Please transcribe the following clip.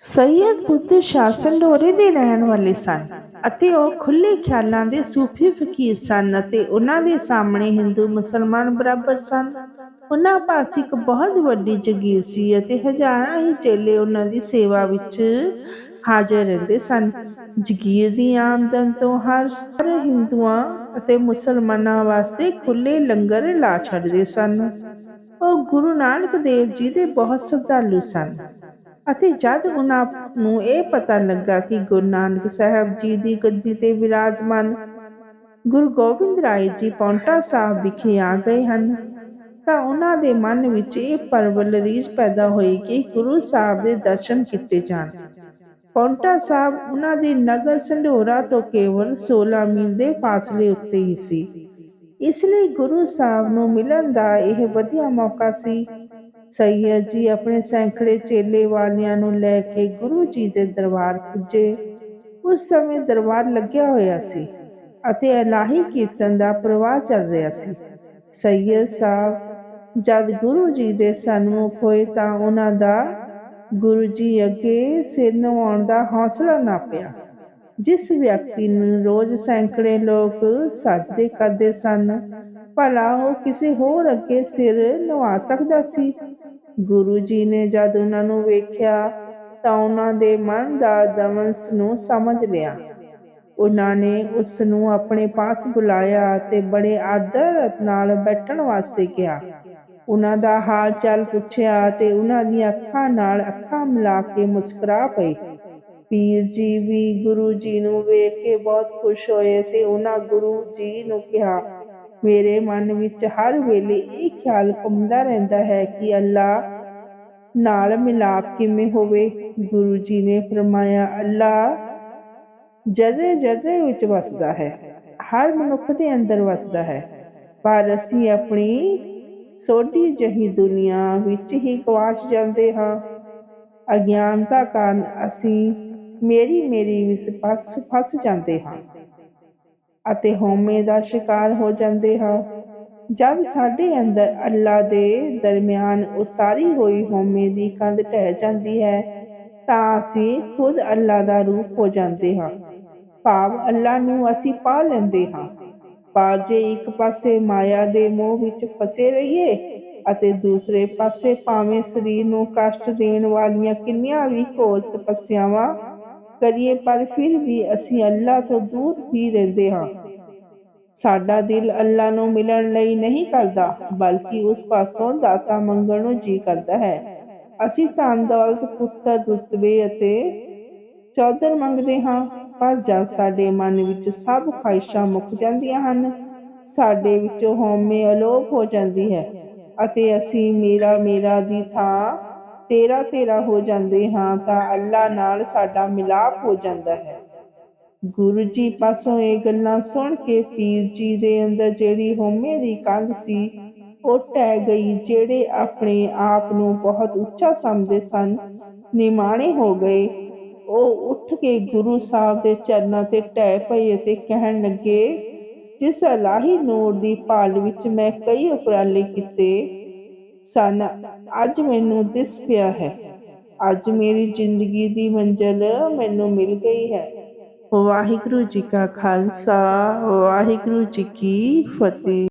ਸੱਯਦ ਬੁੱਧ ਸ਼ਾਸਨ ਡੋਰੇ ਦੇ ਰਹਿਣ ਵਾਲੇ ਸਨ ਅਤੇ ਉਹ ਖੁੱਲੇ ਖਿਆਲਾਂ ਦੇ ਸੂਫੀ ਫਕੀਰ ਸਨ ਅਤੇ ਉਹਨਾਂ ਦੇ ਸਾਹਮਣੇ ਹਿੰਦੂ ਮੁਸਲਮਾਨ ਬਰਾਬਰ ਸਨ। ਉਹਨਾਂ ਪਾਸ ਇੱਕ ਬਹੁਤ ਵੱਡੀ ਜਗੀਰ ਸੀ ਅਤੇ ਹਜ਼ਾਰਾਂ ਹੀ ਚੇਲੇ ਉਹਨਾਂ ਦੀ ਸੇਵਾ ਵਿੱਚ ਹਾਜ਼ਰ ਰਹਿੰਦੇ ਸਨ। ਜਗੀਰ ਦੀ ਆਮਦਨ ਤੋਂ ਹਰ ਸਾਰੇ ਹਿੰਦੂਆਂ ਅਤੇ ਮੁਸਲਮਾਨਾਂ ਵਾਸਤੇ ਖੁੱਲੇ ਲੰਗਰ ਲਾ ਛੱਡਦੇ ਸਨ। ਉਹ ਗੁਰੂ ਨਾਨਕ ਦੇਵ ਜੀ ਦੇ ਬਹੁਤ ਸ਼ਰਧਾਲੂ ਸਨ। ਅਤੇ ਜਦ ਉਹਨਾਂ ਨੂੰ ਇਹ ਪਤਾ ਲੱਗਾ ਕਿ ਗੁਰੂ ਨਾਨਕ ਸਾਹਿਬ ਜੀ ਦੀ ਗੱਦੀ ਤੇ ਵਿਰਾਜਮਾਨ ਗੁਰੂ ਗੋਬਿੰਦ ਰਾਏ ਜੀ ਪੌਂਟਾ ਸਾਹਿਬ ਵਿਖੇ ਆ ਗਏ ਹਨ, ਤਾਂ ਉਹਨਾਂ ਦੇ ਮਨ ਵਿੱਚ ਇਹ ਪਰਵਲ ਪੈਦਾ ਹੋਈ ਕਿ ਗੁਰੂ ਸਾਹਿਬ ਦੇ ਦਰਸ਼ਨ ਕੀਤੇ ਜਾਣ। ਪੌਂਟਾ ਸਾਹਿਬ ਉਹਨਾਂ ਦੀ ਨਗਰ ਸੰਢੋਰਾ ਤੋਂ ਕੇਵਲ 16 ਮੀਲ ਦੇ ਫਾਸਲੇ ਉੱਤੇ ਹੀ ਸੀ। ਇਸ ਲਈ ਗੁਰੂ ਸਾਹਿਬ ਨੂੰ ਮਿਲਣ ਦਾ ਇਹ ਵਧੀਆ ਮੌਕਾ ਸੀ ਸੈਯਦ ਜੀ, ਆਪਣੇ ਸੈਂਕੜੇ ਚੇਲੇ ਵਾਲਿਆਂ ਨੂੰ ਲੈ ਕੇ ਗੁਰੂ ਜੀ ਦੇ ਦਰਬਾਰ ਪੁੱਜੇ। ਉਸ ਸਮੇਂ ਦਰਬਾਰ ਲੱਗਿਆ ਹੋਇਆ ਸੀ ਅਤੇ ਇਲਾਹੀ ਕੀਰਤਨ ਦਾ ਪ੍ਰਵਾਹ ਚੱਲ ਰਿਹਾ ਸੀ। ਸੈਯਦ ਸਾਹਿਬ, ਜਦ ਗੁਰੂ ਜੀ ਦੇ ਸਨਮੁਖ ਹੋਏ ਤਾਂ ਉਹਨਾਂ ਦਾ ਗੁਰੂ ਜੀ ਅੱਗੇ ਸਿਰ ਨਵਾਉਣ ਦਾ ਹੌਸਲਾ ਨਾ ਪਿਆ। ਜਿਸ ਵਿਅਕਤੀ ਨੂੰ ਰੋਜ਼ ਸੈਂਕੜੇ ਲੋਕ ਸਜਦੇ ਕਰਦੇ ਸਨ ਭਲਾ ਉਹ ਕਿਸੇ ਹੋਰ ਅੱਗੇ ਸਿਰ ਨਵਾ ਸਕਦਾ ਸੀ। ਗੁਰੂ ਜੀ ਨੇ ਜਦ ਉਹਨਾਂ ਨੂੰ ਵੇਖਿਆ, ਤਾਂ ਉਹਨਾਂ ਦੇ ਮਨ ਦਾ ਦਮਨਸ ਨੂੰ ਸਮਝ ਲਿਆ। ਉਹਨਾਂ ਨੇ ਉਸ ਨੂੰ ਆਪਣੇ ਪਾਸ ਬੁਲਾਇਆ ਅਤੇ ਬੜੇ ਆਦਰ ਨਾਲ ਬੈਠਣ ਵਾਸਤੇ ਕਿਹਾ। ਉਹਨਾਂ ਦਾ ਹਾਲ ਚਾਲ ਪੁੱਛਿਆ ਤੇ ਉਹਨਾਂ ਦੀਆਂ ਅੱਖਾਂ ਨਾਲ ਅੱਖਾਂ ਮਿਲਾ ਕੇ ਮੁਸਕਰਾ ਪਏ। ਪੀਰ ਜੀ ਵੀ ਗੁਰੂ ਜੀ ਨੂੰ ਵੇਖ ਕੇ ਬਹੁਤ ਖੁਸ਼ ਹੋਏ ਤੇ ਉਹਨਾਂ ਗੁਰੂ ਜੀ ਨੂੰ ਕਿਹਾ ਮੇਰੇ ਮਨ ਵਿੱਚ ਹਰ ਵੇਲੇ ਇਹ ਖਿਆਲ ਘੁੰਮਦਾ ਰਹਿੰਦਾ ਹੈ ਕਿ ਅੱਲਾ ਨਾਲ ਮਿਲਾਪ ਕਿਵੇਂ ਹੋਵੇ। ਗੁਰੂ ਜੀ ਨੇ ਫਰਮਾਇਆ ਅੱਲਾ ਜਰਰੇ ਜਰਰੇ ਵਿੱਚ ਵਸਦਾ ਹੈ, ਹਰ ਮਨੁੱਖ ਦੇ ਅੰਦਰ ਵਸਦਾ ਹੈ। ਪਰ ਅਸੀਂ ਆਪਣੀ ਸੋਢੀ ਜਹੀ ਦੁਨੀਆ ਵਿੱਚ ਹੀ ਗਵਾਚ ਜਾਂਦੇ ਹਾਂ। ਅਗਿਆਨਤਾ ਕਾਰਨ ਅਸੀਂ ਮੇਰੀ ਮੇਰੀ ਵਿੱਚ ਫਸ ਫਸ ਜਾਂਦੇ ਹਾਂ। ਅਤੇ ਹਉਮੈ ਦਾ ਸ਼ਿਕਾਰ ਹੋ ਜਾਂਦੇ ਹਾਂ। ਜਦ ਸਾਡੇ ਅੰਦਰ ਅੱਲਾ ਦੇ ਦਰਮਿਆਨ ਉਸਾਰੀ ਹੋਈ ਹਉਮੈ ਦੀ ਕੰਧ ਢਹਿ ਜਾਂਦੀ ਹੈ, ਤਾਂ ਅਸੀਂ ਖੁਦ ਅੱਲਾ ਦਾ ਰੂਪ ਹੋ ਜਾਂਦੇ ਹਾਂ। ਭਾਵ ਅੱਲਾ ਨੂੰ ਅਸੀਂ ਪਾ ਲੈਂਦੇ ਹਾਂ। ਪਰ ਜੇ ਇੱਕ ਪਾਸੇ ਮਾਇਆ ਦੇ ਮੋਹ ਵਿੱਚ ਫਸੇ ਰਹੀਏ ਅਤੇ ਦੂਸਰੇ ਪਾਸੇ ਭਾਵੇਂ ਸਰੀਰ ਨੂੰ ਕਸ਼ਟ ਦੇਣ ਵਾਲੀਆਂ ਕਿੰਨੀਆਂ ਵੀ ਘੋਰ ਤਪੱਸਿਆਵਾਂ ਕਰੀਏ, ਪਰ ਫਿਰ ਵੀ ਅਸੀਂ ਅੱਲਾ ਤੋਂ ਦੂਰ ਹੀ ਰਹਿੰਦੇ ਹਾਂ। ਸਾਡਾ ਦਿਲ ਅੱਲਾ ਨੂੰ ਮਿਲਣ ਲਈ ਨਹੀਂ ਕਰਦਾ, ਬਲਕਿ ਉਸ ਪਾਸੋਂ ਦਾਤਾ ਮੰਗਣ ਨੂੰ ਜੀ ਕਰਦਾ ਹੈ। ਅਸੀਂ ਧਨ ਦੌਲਤ, ਪੁੱਤਰ, ਰੁਤਬੇ ਅਤੇ ਚੌਧਰ ਮੰਗਦੇ ਹਾਂ, ਪਰ ਜਦ ਸਾਡੇ ਮਨ ਵਿੱਚ ਸਭ ਖਾਹਿਸ਼ਾਂ ਮੁੱਕ ਜਾਂਦੀਆਂ ਹਨ, ਸਾਡੇ ਵਿੱਚੋਂ ਹਉਮੈ ਅਲੋਪ ਹੋ ਜਾਂਦੀ ਹੈ ਅਤੇ ਅਸੀਂ ਮੇਰਾ ਮੇਰਾ ਦੀ ਥਾਂ ਤੇਰਾ ਤੇਰਾ ਹੋ ਜਾਂਦੇ ਹਾਂ ਤਾਂ ਅੱਲਾ ਨਾਲ ਸਾਡਾ ਮਿਲਾਪ ਹੋ ਜਾਂਦਾ ਹੈ। ਗੁਰੂ ਜੀ ਪਾਸੋਂ ਇਹ ਗੱਲਾਂ ਸੁਣ ਕੇ ਪੀਰ ਜੀ ਦੇ ਅੰਦਰ ਜਿਹੜੀ ਹਉਮੈ ਦੀ ਕੰਧ ਸੀ, ਉਹ ਟਹਿ ਗਈ, ਜਿਹੜੇ ਆਪਣੇ ਆਪ ਨੂੰ ਬਹੁਤ ਉੱਚਾ ਸਮਝਦੇ ਸਨ, ਨਿਮਾਣੇ ਹੋ ਗਏ। ਉਹ ਉੱਠ ਕੇ ਗੁਰੂ ਸਾਹਿਬ ਦੇ ਚਰਨਾਂ ਤੇ ਟਹਿ ਪਏ ਅਤੇ ਕਹਿਣ ਲੱਗੇ, ਜਿਸ ਅਲਾਹੀ ਨੂਰ ਦੀ ਭਾਲ ਵਿੱਚ ਮੈਂ ਕਈ ਉਪਰਾਲੇ ਕੀਤੇ ਸਨ। ਅੱਜ ਮੈਨੂੰ ਦਿਸ ਪਿਆ ਹੈ। ਅੱਜ ਮੇਰੀ ਜ਼ਿੰਦਗੀ ਦੀ ਮੰਜ਼ਲ ਮੈਨੂੰ ਮਿਲ ਗਈ ਹੈ। ਵਾਹਿਗੁਰੂ ਜੀ ਕਾ ਖਾਲਸਾ, ਵਾਹਿਗੁਰੂ ਜੀ ਕੀ ਫਤਿਹ।